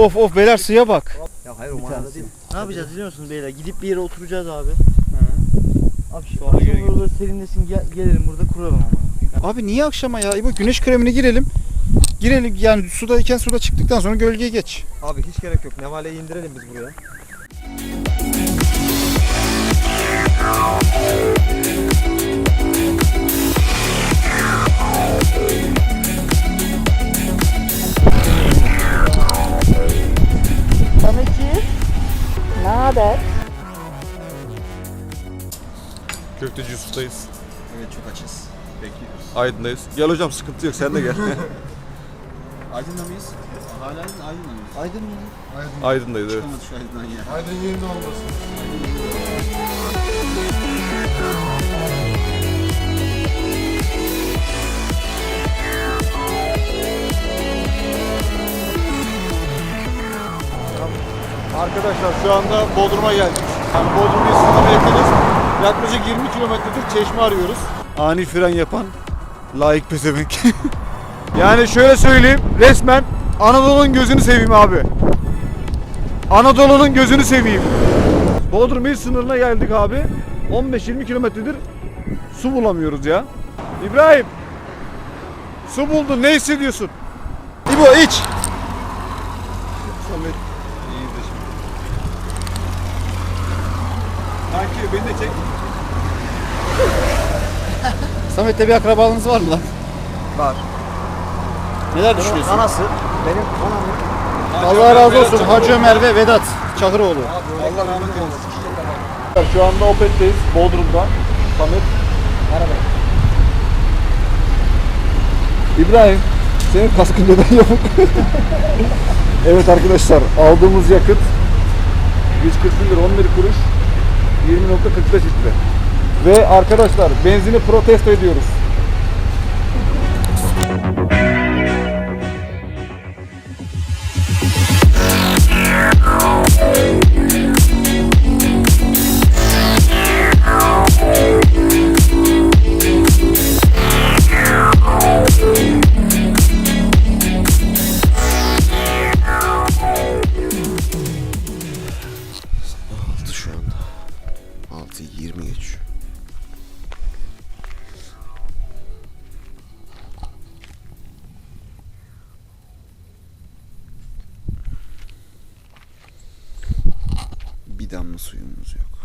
Of of beyler suya bak. Ya hayır o Bir manada değil. Ne yapacağız biliyor musunuz beyler? Gidip bir yere oturacağız abi. Abi şu akşam burada serinlesin gel, gelelim burada kuralım ama. Abi niye akşama ya? İbo güneş kremini girelim. Girelim yani sudayken suda çıktıktan sonra gölgeye geç. Abi hiç gerek yok. Nevale'yi indirelim biz buraya. Ne haber? Köfteci Yusuf'tayız. Evet çok açız. Bekliyoruz. Aydın'dayız. Gel hocam sıkıntı yok sen de gel. Aydın'da mıyız? Hala Aydın'da mıyız? Aydın mı? Aydın'dayız evet. Çıkamadık şu Aydın'dan ya. Aydın yerinde olmasın. Arkadaşlar şu anda Bodrum'a geldik. Yani Bodrum bir sınırı yakınız. Yaklaşık 20 kilometredir çeşme arıyoruz. Ani fren yapan layık pezevenk. yani şöyle söyleyeyim resmen Anadolu'nun gözünü seveyim abi. Anadolu'nun gözünü seveyim. Bodrum il sınırına geldik abi. 15-20 kilometredir su bulamıyoruz ya. İbrahim. Su buldun ne hissediyorsun? İbo iç. Samet. İyi de şimdi. Kanki beni de çek. Samet'le bir akrabalığınız var mı lan? Var. Neler düşünüyorsun? Anası. Benim anam. Allah razı olsun Hacı Ömer ve Vedat Çakıroğlu. Allah rahmet eylesin. Şu anda Opet'teyiz. Bodrum'da. Samet. Merhaba. İbrahim. Senin kaskın neden yok? evet arkadaşlar aldığımız yakıt 141 lira 11 kuruş 20.45 litre. Ve arkadaşlar benzini protesto ediyoruz. Bir damla suyumuz yok.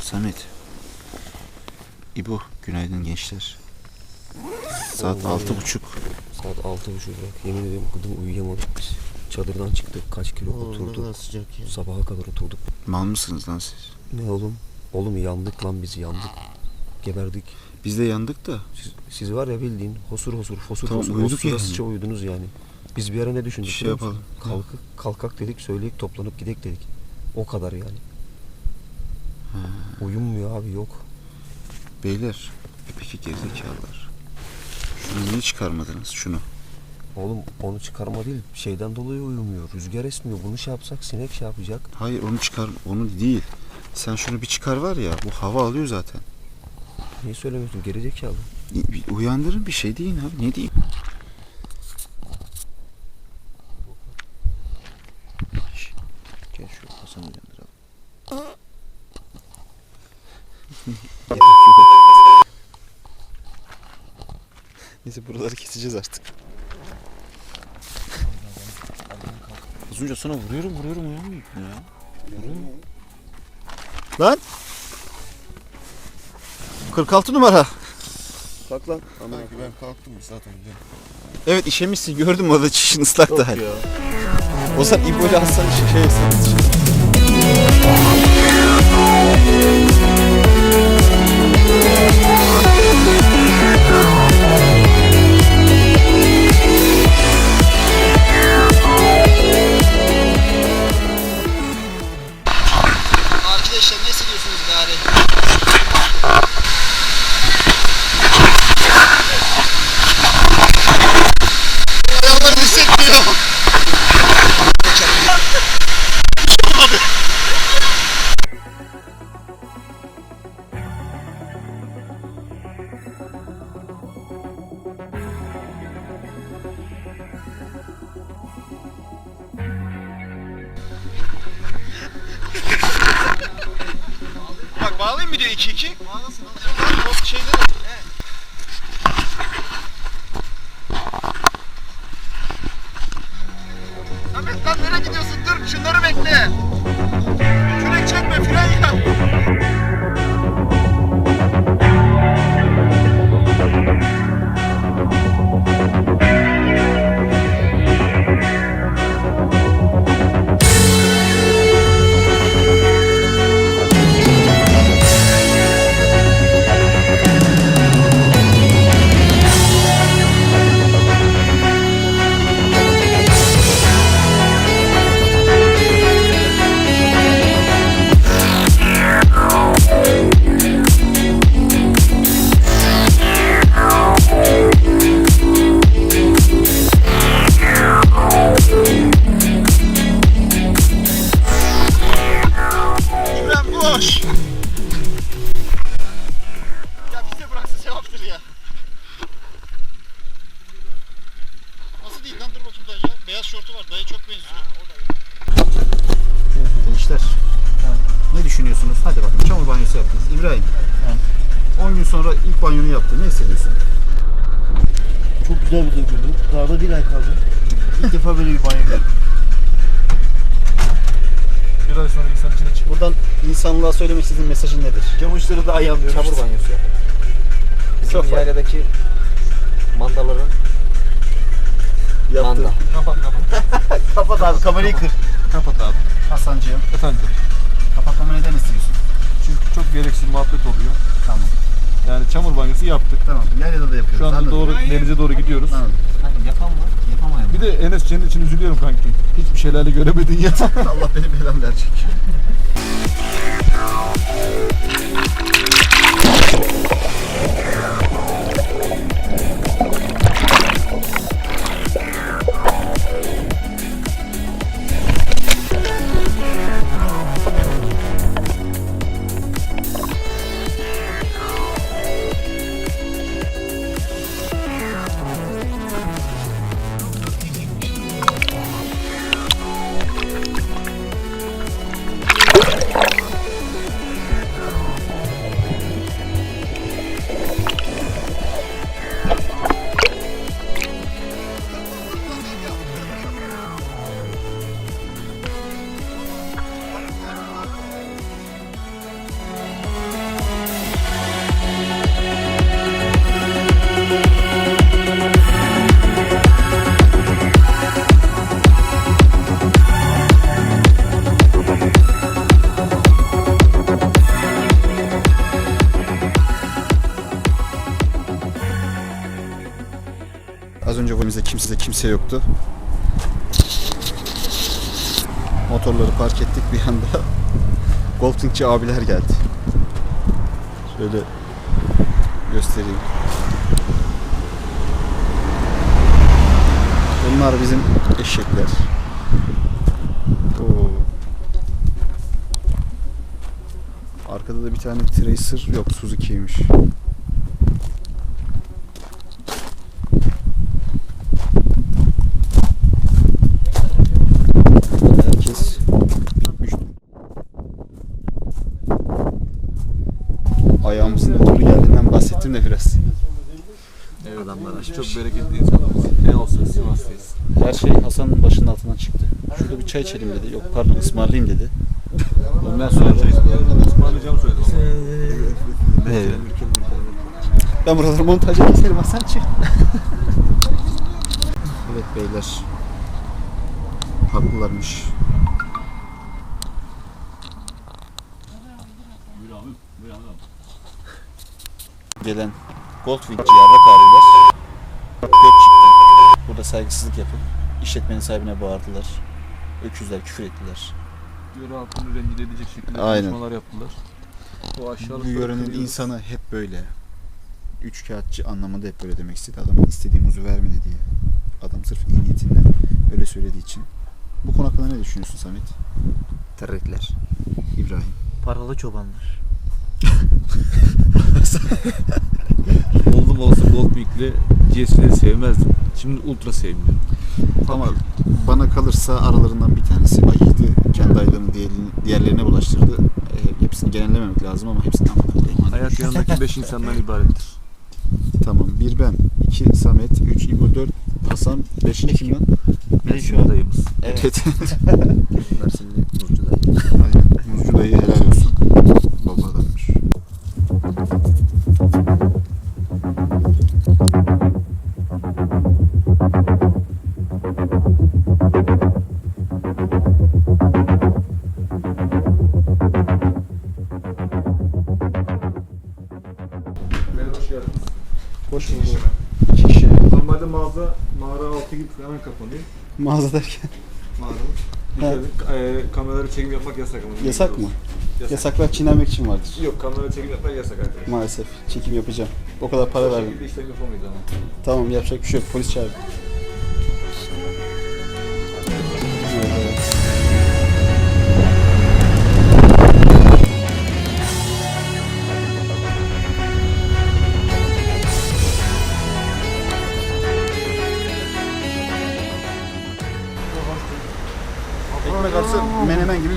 Samet. İbo, günaydın gençler. Saat altı buçuk. Saat altı buçuk bak. Yemin ediyorum kızım uyuyamadık biz. Çadırdan çıktık kaç kilo oturduk. sıcak ya. Sabaha kadar oturduk. Mal mısınız lan siz? Ne oğlum? Oğlum yandık lan biz yandık. Geberdik. Biz de yandık da. Siz, siz var ya bildiğin hosur hosur fosur Tamam, fosur uyuduk hosur yani. sıçra uyudunuz yani. Biz bir ara ne düşündük Şey yapalım. Kalkık, kalkak dedik söyleyip toplanıp gidek dedik. O kadar yani. Uyumuyor abi yok. Beyler. Peki gerizekalılar. Şunu niye çıkarmadınız? Şunu. Oğlum onu çıkarma değil şeyden dolayı uyumuyor. Rüzgar esmiyor. Bunu şey yapsak sinek şey yapacak. Hayır onu çıkar. Onu değil. Sen şunu bir çıkar var ya. Bu hava alıyor zaten. Niye söylemiyorsun gerizekalı? Uyandırın bir şey deyin abi. Ne diyeyim? Şş, Gel şu Hasan'ı uyandıralım. Gerek yok. Buraları keseceğiz artık. Az önce sana vuruyorum vuruyorum uyanmıyor ya. Vuruyorum. Lan! 46 numara. Kalk lan. Sanki ben kalktım zaten Evet işemişsin gördüm orada çişin ıslak da hani. O zaman İbo'yu alsan şey sen. 2-2? Mağarasın alacağım. O şeyleri. Duyguydu. Karda bir ay kaldı. İlk defa böyle bir banyo gördüm. Bir ay sonra insan içine çık. Buradan insanlığa söylemek istediğin mesajın nedir? Camışları da ayağımıyorum. Çamur banyosu yapın. Bizim Çok yayladaki mandaların Yaptı. manda. Kapat kapat. Kapat abi kamerayı kır. Kapat abi. Hasancığım Efendim. kapatmamı neden istiyorsun? Çünkü çok gereksiz muhabbet oluyor. Tamam. Yani çamur banyosu yaptık. Tamam. Yaylada da yapıyoruz. Şu anda Anladım. doğru denize doğru gidiyoruz. Anladım. Hadi yapan var, yapamayan Bir de Enes senin için üzülüyorum kanki. Hiçbir şeylerle göremedin ya. Allah beni belam verecek. kimse kimse yoktu. Motorları park ettik bir anda. Golfingçi abiler geldi. Şöyle göstereyim. Bunlar bizim eşekler. Oo. Arkada da bir tane Tracer yok Suzuki'ymiş. Adamlar çok bereketli insanlarız. Ne olsun Sivas'tayız. Her şey Hasan'ın başının altından çıktı. Şurada bir çay içelim dedi. Yok pardon ısmarlayayım dedi. Ondan sonra ısmarlayacağımı söyledim ama. Evet. ben buraları montaja keserim Hasan çık. evet beyler. Haklılarmış. Gelen gök çıktı. Burada saygısızlık yapıp işletmenin sahibine bağırdılar. Öküzler küfür ettiler. Yöre halkını rencide edecek şekilde Aynen. konuşmalar yaptılar. O aşağılık Bu yörenin insanı hep böyle. Üç kağıtçı anlamında hep böyle demek istedi. Adama istediğim huzu vermedi diye. Adam sırf iyi niyetinden öyle söylediği için. Bu konu hakkında ne düşünüyorsun Samet? Teröristler. İbrahim. Paralı çobanlar. Oldum olsa Goldwing'le GS'leri sevmezdim. Şimdi ultra sevmiyorum. Ama bana kalırsa aralarından bir tanesi ayıydı. Kendi ayılarını diğerlerine, bulaştırdı. E, hepsini genellememek lazım ama hepsini amına Hayat yanındaki 5 insandan ibarettir. Tamam. Bir ben, iki Samet, üç İbo, dört Hasan, beşinci kim lan? Bir şu Bizim an. dayımız. Evet. Mersinli Nurcu dayı. Aynen. Muzcu dayı helal olsun. Mağaza derken. Mağaramız. Dışarı e, kameraları çekim yapmak yasak ama. Yasak mı? Yasak. Yasaklar çiğnenmek için vardır. Yok kamera çekim yapmak yasak arkadaşlar. Maalesef. Çekim yapacağım. O kadar para verdim. şekilde işlem yapamayız ama. Tamam yapacak bir şey yok. Polis çağırdı.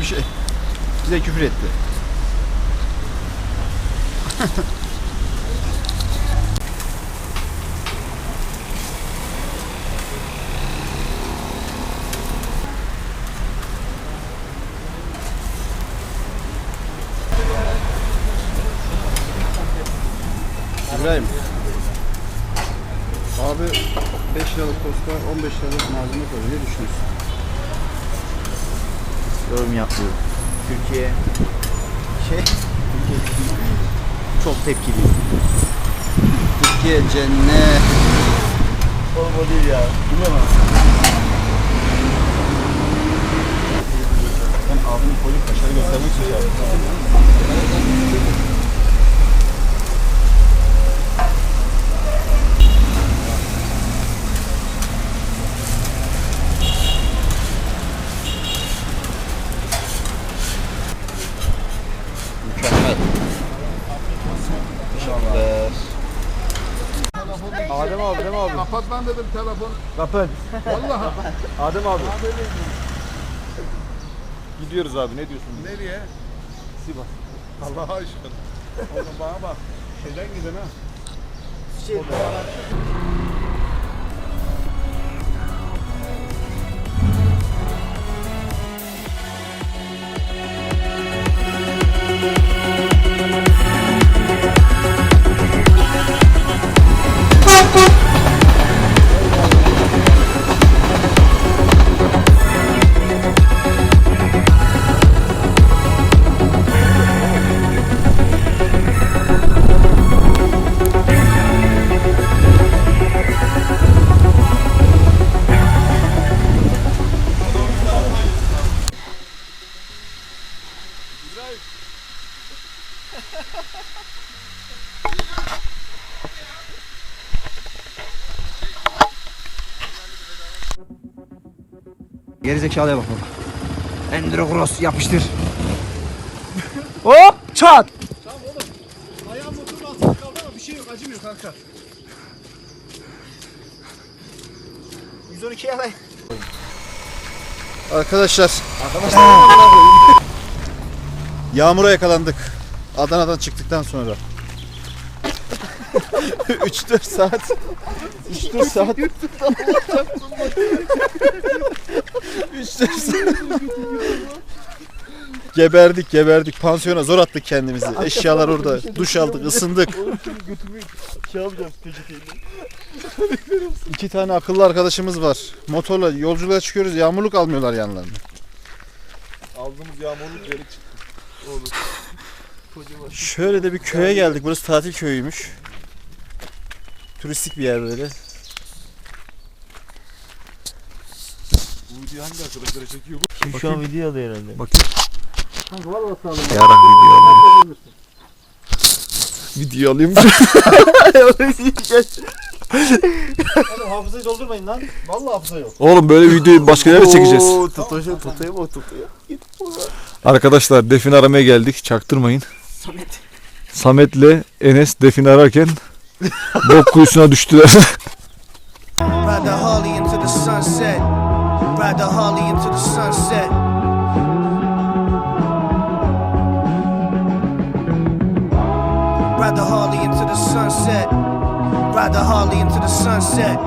Bir şey. Bize küfür etti. İbrahim. Abi 5 liralık tosta 15 liralık malzeme koyuyor. Ne düşünüyorsun? Yorum yapmıyorum. Türkiye şey çok tepkili. Türkiye cennet. Oğlum o değil ya. Biliyor musun? Ben abimi koyup kaşarı göstermek için şey yaptım. Adem abi, Adem abi. Kapat lan dedim telefon. Kapat. Vallahi. Adem abi. Gidiyoruz abi ne diyorsun? Nereye? Sivas. Allah aşkına. Oğlum bana bak. Şeyden gidin ha. Gerizekalıya bak baba. Endrogros yapıştır. Hop çat. Ayağım motorun altında kaldı ama bir şey yok. Acımıyor kanka. 112 yalayın. Arkadaşlar. Yağmura yakalandık. Adana'dan çıktıktan sonra. 3-4 saat. 3-4 saat. 3-4 saat. Geberdik geberdik. Pansiyona zor attık kendimizi. Eşyalar orada. Duş aldık, ısındık. Şey. İki tane akıllı arkadaşımız var. Motorla yolculuğa çıkıyoruz. Yağmurluk almıyorlar yanlarına. Aldığımız yağmurluk geri çıktı. Şöyle de bir köye geldik. Burası tatil köyüymüş. Turistik bir yer böyle. Bu videoyu hangi arkadaşlara çekiyor bu? Kim şu an video alıyor herhalde. Yarın video alayım. Video alayım. Oğlum hafızayı doldurmayın lan. Vallahi hafıza yok. Oğlum böyle videoyu başka yere çekeceğiz. Tutuşu tutayım o tutuyor. Arkadaşlar defin aramaya geldik. Çaktırmayın. Samet. Samet'le Enes defin ararken bok kuyusuna düştüler. Ride the Harley into the sunset. Ride the Harley into the sunset. Ride the Harley into the sunset.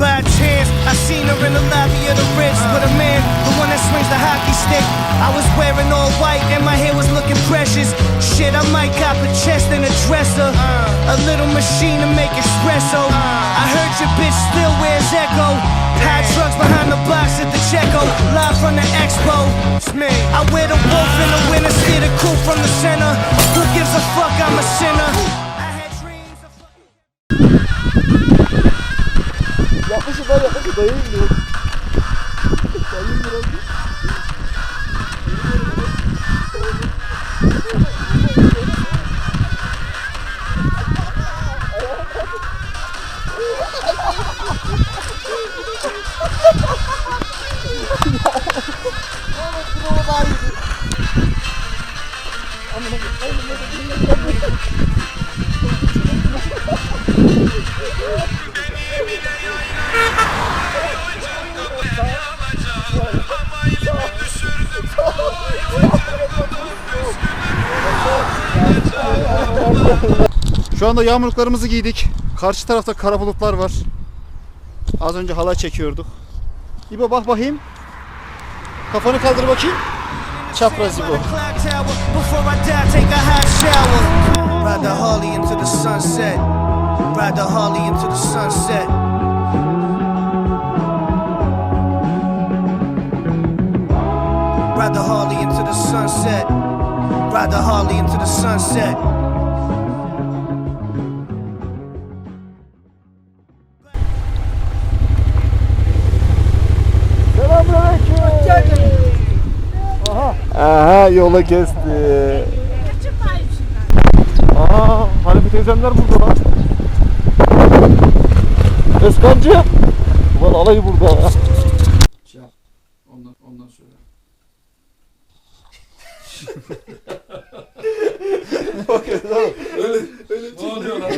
By chance, I seen her in the lobby of the Ritz with a man, the one that swings the hockey stick. I was wearing all white and my hair was looking precious. Shit, I might cop a chest and a dresser, a little machine to make espresso. Your bitch still wears Echo. High trucks behind the box at the Checo, live from the expo. It's me. I wear the wolf in the winter, steer the coupe from the center. Who gives a fuck? I'm a sinner. Şu anda yağmurluklarımızı giydik. Karşı tarafta kara bulutlar var. Az önce halay çekiyorduk. İbo bak bakayım. Kafanı kaldır bakayım. A hot shower. Ride the Harley into the sunset. Ride the Harley into the sunset. Ride the Harley into the sunset. Ride the Harley into the sunset. Yola kesti. Aa Hanife teyzemler burada lan. Özkancığım. Ulan alayı burada. Ondan, ondan sonra. öyle, öyle ne oluyor lan?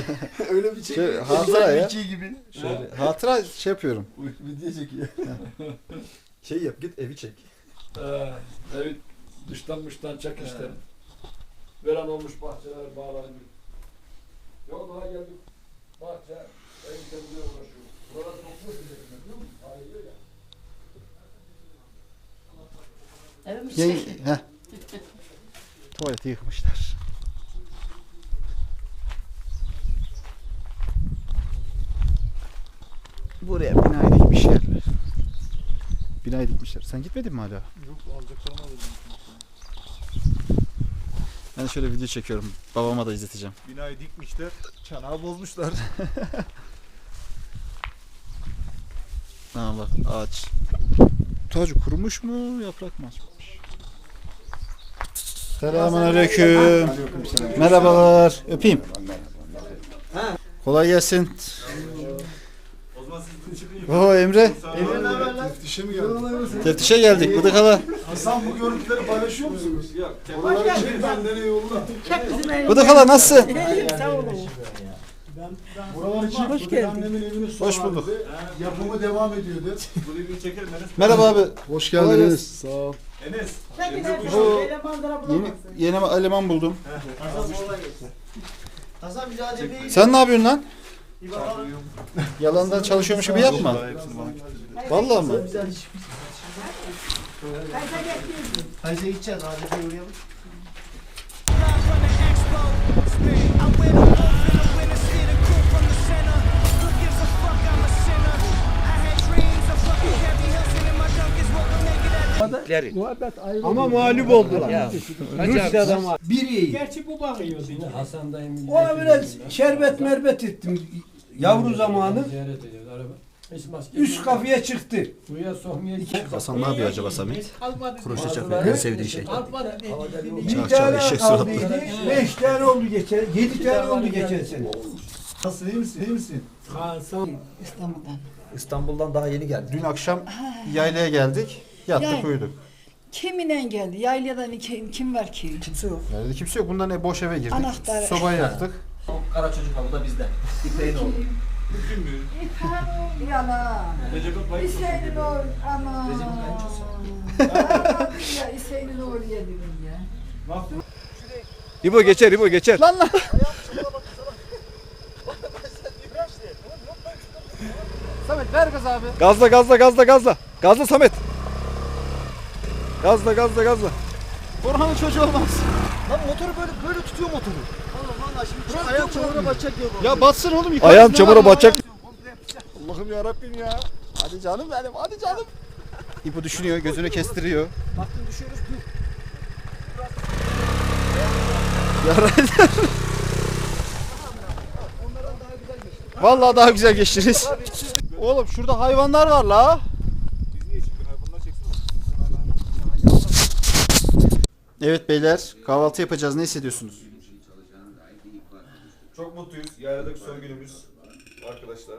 Öyle bir şey. Şey, hatıra ya. İki gibi. Şöyle hatıra şey yapıyorum. Video çekiyor. şey yap git evi çek. Ee, evi dıştan dıştan çek işte. Veren olmuş bahçeler bağlanmış. Yok daha geldik. Bahçe, ev temizliğe uğraşıyor. Buralar topluyor bize biliyor musun? Ayılıyor ya. Heh. Tuvaleti yıkmışlar. Buraya binayı dikmişler. Binayı dikmişler. Sen gitmedin mi hala? Yok alacaklarını alacağım. Ben şöyle video çekiyorum. Babama da izleteceğim. Binayı dikmişler. Çanağı bozmuşlar. Ha bak ağaç. Tacı kurumuş mu yaprak mı açmış? Selamünaleyküm. Merhabalar. Öpeyim. Kolay gelsin. Oo Emre. Emre ne haber lan? Teftişe mi geldin? Teftişe geldik. Bıdık hala. Hasan bu görüntüleri paylaşıyor musunuz? Yok. Oraları çek benden iyi olur da. Bıdık hala nasılsın? Buraları çek. Hoş geldin. Hoş bulduk. halinde. Yapımı devam ediyordu. Merhaba abi. Hoş geldiniz. Sağ ol. Bu yeni, yeni eleman buldum. Hasan cebeyi Sen ne yapıyorsun lan? Yalandan çalışıyormuş gibi yapma. Vallahi mı? Kaysa gideceğiz. Adet'e uğrayalım. Up naked at Ama mağlup oldular. Bir iyi. Gerçi bu bakıyordu yine Hasan dayım. Ona biraz şerbet merbet ettim yavru zamanı. Üst kafaya çıktı. Buraya sokmaya Hasan ne yapıyor acaba Samet? Kroşe yapıyor. En sevdiği şey. Bir tane kaldıydı. Beş tane oldu geçen. Yedi tane oldu geçen sene. Nasılsın iyi misin? İyi misin? İstanbul'dan. İstanbul'dan daha yeni geldi. Dün akşam yaylaya geldik. Yattık Yani. uyuduk. Kiminle geldi? Yayladan kim, kim var ki? Kimse yok. Yaylada kimse yok. Bundan ne boş eve girdik. Anahtarı. Sobayı yaktık. Kara çocuk bu da bizden. İpek'in oğlu. İlhan yana. İseynin oğlu. Ama. Ya İseynin oğlu yedim ya. İbo geçer İbo geçer. Lan lan. Samet ver gaz abi. Gazla gazla gazla gazla. Gazla Samet. Gazla gazla gazla. Orhan'ın çocuğu olmaz. Lan motoru böyle böyle tutuyor motoru. Allah Allah şimdi ayak çamura batacak diyor. Ya batsın oğlum yukarı. Ayağım çamura batacak. Allah'ım ya Rabbim ya. Hadi canım benim hadi canım. İpo düşünüyor gözünü kestiriyor. Baktın düşüyoruz dur. Vallahi daha güzel geçtiniz. Oğlum şurada hayvanlar var la. Evet beyler kahvaltı yapacağız ne hissediyorsunuz? Çok mutluyuz. Yayladaki son günümüz. Arkadaşlar.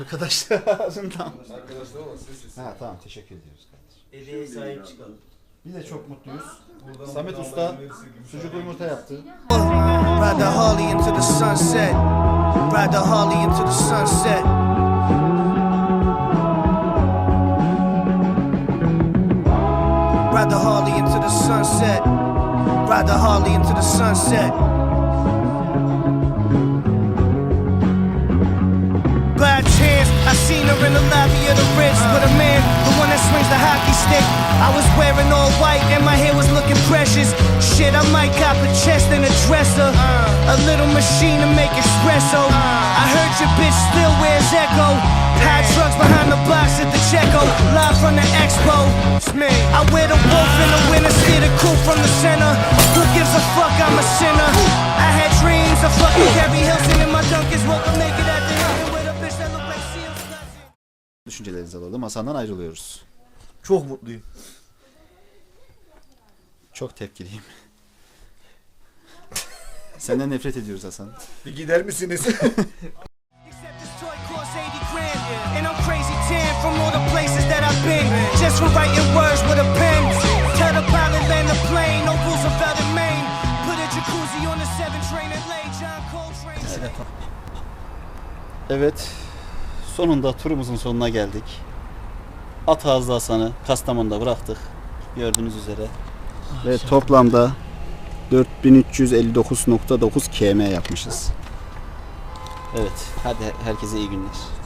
Arkadaşlar ağzından. Arkadaşlar ama siz siz. Ha tamam teşekkür ediyoruz kardeşim. Emeğe sahip çıkalım. Biz de çok mutluyuz. Samet Usta sucuklu yumurta yaptı. Ride the Harley into the sunset. Ride the Harley into the sunset. Ride the Harley into the sunset. Ride the Harley into the sunset. By chance, I seen her in the lobby of the Ritz with a man, the one that swings the hockey stick. I was wearing all white and my hair was looking precious. Shit, I might cop a chest and a dresser. A little machine to make espresso. I heard your bitch still wears Echo. High trucks behind the box at the Checo. Live from the expo. It's me. I wear the wolf in the winter, steer the coupe from the center. Who gives a fuck? I'm a sinner. I had dreams of fucking Carrie Hilson in my Dunkins. Woke up naked at the Hilton with a bitch that looked like Seals. Düşüncelerinizi alalım. Hasan'dan ayrılıyoruz. Çok mutluyum. Çok tepkiliyim. Senden nefret ediyoruz Hasan. Bir gider misiniz? from all the places that I've been. Just from writing words with a pen. Tell the pilot land the plane. No Roosevelt in Maine. Put a jacuzzi on the 7 train and lay John Coltrane. Evet. Sonunda turumuzun sonuna geldik. At Ağızlı Hasan'ı Kastamonu'da bıraktık. Gördüğünüz üzere. Ve toplamda 4359.9 km yapmışız. Evet. Hadi herkese iyi günler.